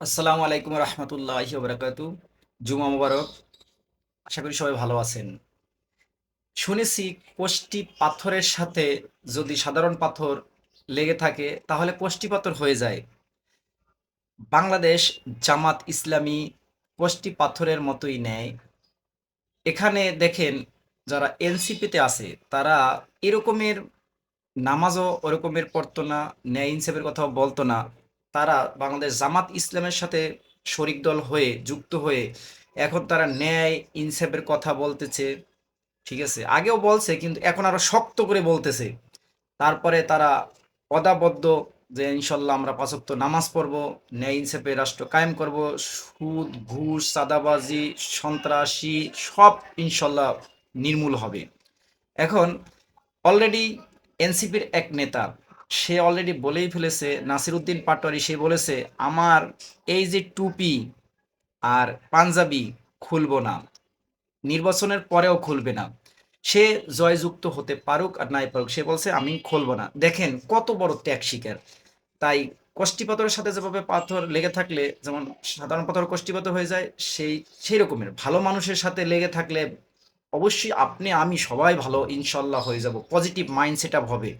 আসসালামু আলাইকুম রহমতুল্লাহ বরকাতু। জুমা মুবারক। আশা করি সবাই ভালো আছেন। শুনেছি কোষ্টি পাথরের সাথে যদি সাধারণ পাথর লেগে থাকে, তাহলে কোষ্টি পাথর হয়ে যায়। বাংলাদেশ জামাত ইসলামী কোষ্টি পাথরের মতোই নেয়। এখানে দেখেন, যারা এনসিপিতে আছে, তারা এরকমের নামাজও ওরকমের পড়তো না, ন্যায় ইনসাফের কথাও বলতো না। তারা বাংলাদেশ জামাত ইসলামের সাথে শরিক দল হয়ে, যুক্ত হয়ে এখন তারা ন্যায় ইনসাফের কথা বলতেছে, ঠিক আছে? আগেও বলছে, কিন্তু এখন আরও শক্ত করে বলতেছে। তারপরে তারা অদাবদ্ধ যে ইনশাল্লাহ আমরা পাঁচক্ত নামাজ পড়ব, ন্যায় ইনসাফে রাষ্ট্র কায়েম করব, সুদ, ঘুষ, চাঁদাবাজি, সন্ত্রাসী সব ইনশাল্লাহ নির্মূল হবে। এখন অলরেডি এনসিপির এক নেতা সে অলরেডি বলেই ফেলেছে নাসিরুদ্দিন পাটোয়ারি সে বলেছে, আমার এই যে টুপি আর পাঞ্জাবি খুলব না, নির্বাচনের পরেও খুলবে না। সে জয়যুক্ত হতে পারুক আর নাই পারুক, সে বলছে, আমি খুলবো না। দেখেন কত বড় ত্যাগ শিকার। তাই কষ্টি পাথরের সাথে যেভাবে পাথর লেগে থাকলে, যেমন সাধারণ পাথর কষ্টি পাথর হয়ে যায়, সেই সেই রকমের ভালো মানুষের সাথে লেগে থাকলে অবশ্যই আপনি, আমি সবাই ভালো, ইনশাল্লাহ হয়ে যাব। পজিটিভ মাইন্ড সেট হবে।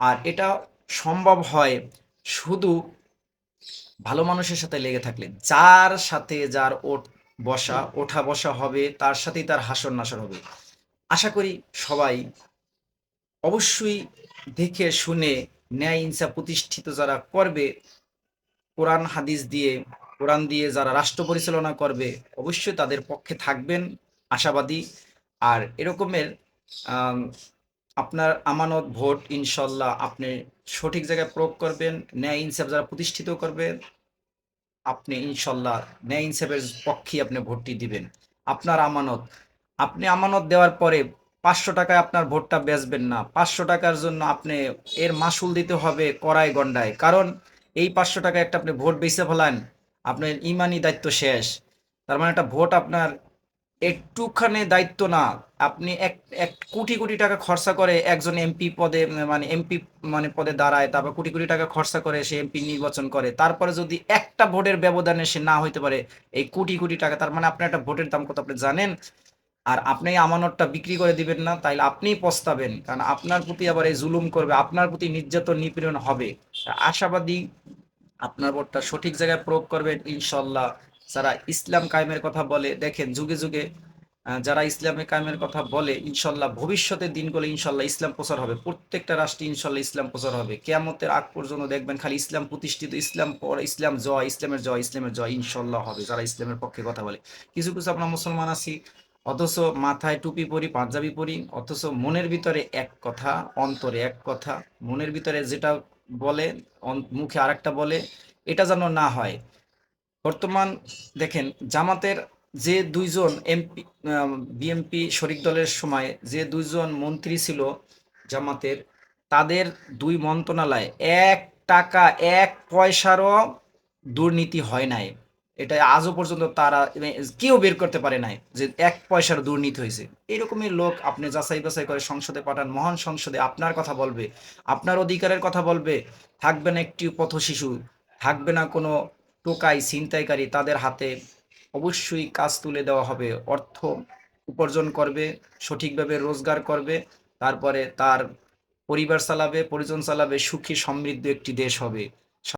আর এটা সম্ভব হয় শুধু ভালো মানুষের সাথে লেগে থাকলে। যার সাথে যার ওঠ বসা, ওঠা বসা হবে, তার সাথেই তার হাসর নাসর হবে। আশা করি সবাই অবশ্যই দেখে, শুনে ন্যায় ইনসাফ প্রতিষ্ঠিত যারা করবে, কোরআন, হাদিস দিয়ে, কোরআন দিয়ে যারা রাষ্ট্র পরিচালনা করবে, অবশ্যই তাদের পক্ষে থাকবেন আশাবাদী। আর এরকমের আপনার আমানত ভোট, ইনশাল্লাহ আপনি সঠিক জায়গায় প্রয়োগ করবেন, ন্যায় ইনসাফ যারা প্রতিষ্ঠিত করবেন আপনি ইনশাল্লাহ ন্যায় ইনসাফের পক্ষেই আপনি ভোটটি দিবেন। আপনার আমানত। আপনি আমানত দেওয়ার পরে পাঁচশো টাকায় আপনার ভোটটা বেচবেন না। পাঁচশো টাকার জন্য আপনি এর মাসুল দিতে হবে কড়াই গন্ডায় কারণ এই পাঁচশো টাকা একটা আপনি ভোট বেচে ফেলান, আপনার ইমানি দায়িত্ব শেষ। তার মানে একটা ভোট আপনার একটুখানি দায়িত্ব না। আপনি এক এক কোটি কোটি টাকা খরচা করে একজন এমপি পদে মানে এমপি মানে পদে দাঁড়ায়, তারপর কোটি কোটি টাকা খরচা করে সে এমপি নির্বাচন করে, তারপরে যদি একটা ভোটের ব্যবধানে সে না হইতে পারে, এই কোটি কোটি টাকা, তার মানে আপনার একটা ভোটের দাম কত আপনি জানেন? আর আপনি আমানতটা বিক্রি করে দিবেন না, তাইলে আপনিই পস্তাবেন, কারণ আপনার প্রতি আবার এই জুলুম করবে, আপনার প্রতি নির্যাতন, নিপীড়ন হবে। আশাবাদী আপনার ভোটটা সঠিক জায়গায় প্রয়োগ করবেন, ইনশাল্লাহ। যারা ইসলাম কায়েমের কথা বলে, দেখেন যুগে যুগে যারা ইসলামের কায়েমের কথা বলে, ইনশাল্লাহ ভবিষ্যতের দিনগুলো ইনশাল্লাহ ইসলাম প্রচার হবে। প্রত্যেকটা রাষ্ট্রে ইনশাল্লাহ ইসলাম প্রচার হবে। কেয়ামতের আগ পর্যন্ত দেখবেন খালি ইসলাম প্রতিষ্ঠিত, ইসলাম পর ইসলাম জয়, ইসলামের জয় ইসলামের জয় ইনশাল্লাহ হবে যারা ইসলামের পক্ষে কথা বলে। কিছু কিছু আমরা মুসলমান আছি, অথচ মাথায় টুপি পরি, পাঞ্জাবি পরি, অথচ মনের ভিতরে এক কথা, অন্তরে এক কথা, মনের ভিতরে যেটা বলে মুখে আরেকটা বলে, এটা যেন না হয়। বর্তমান দেখেন, জামাতের যে দুইজন এমপি বিএমপি শরিক দলের সময় যে দুইজন মন্ত্রী ছিল জামাতের, তাদের দুই মন্ত্রণালয় এক টাকা, এক পয়সারও দুর্নীতি হয় নাই। এটা আজও পর্যন্ত তারা মানে কেউ বের করতে পারে নাই যে এক পয়সার দুর্নীতি হয়েছে। এরকমই লোক আপনি যাচাই বাছাই করে সংসদে পাঠান, মহান সংসদে আপনার কথা বলবে, আপনার অধিকারের কথা বলবে, থাকবে না একটি পথ শিশু থাকবে না কোনো টোকাই ছিনতাইকারী তাদের হাতে অবশ্যই কাজ তুলে দেওয়া হবে। অর্থ উপার্জন করবে, সঠিকভাবে রোজগার করবে, তারপরে তার পরিবার চালাবে, পরিজন চালাবে, সুখী সমৃদ্ধ একটি দেশ হবে।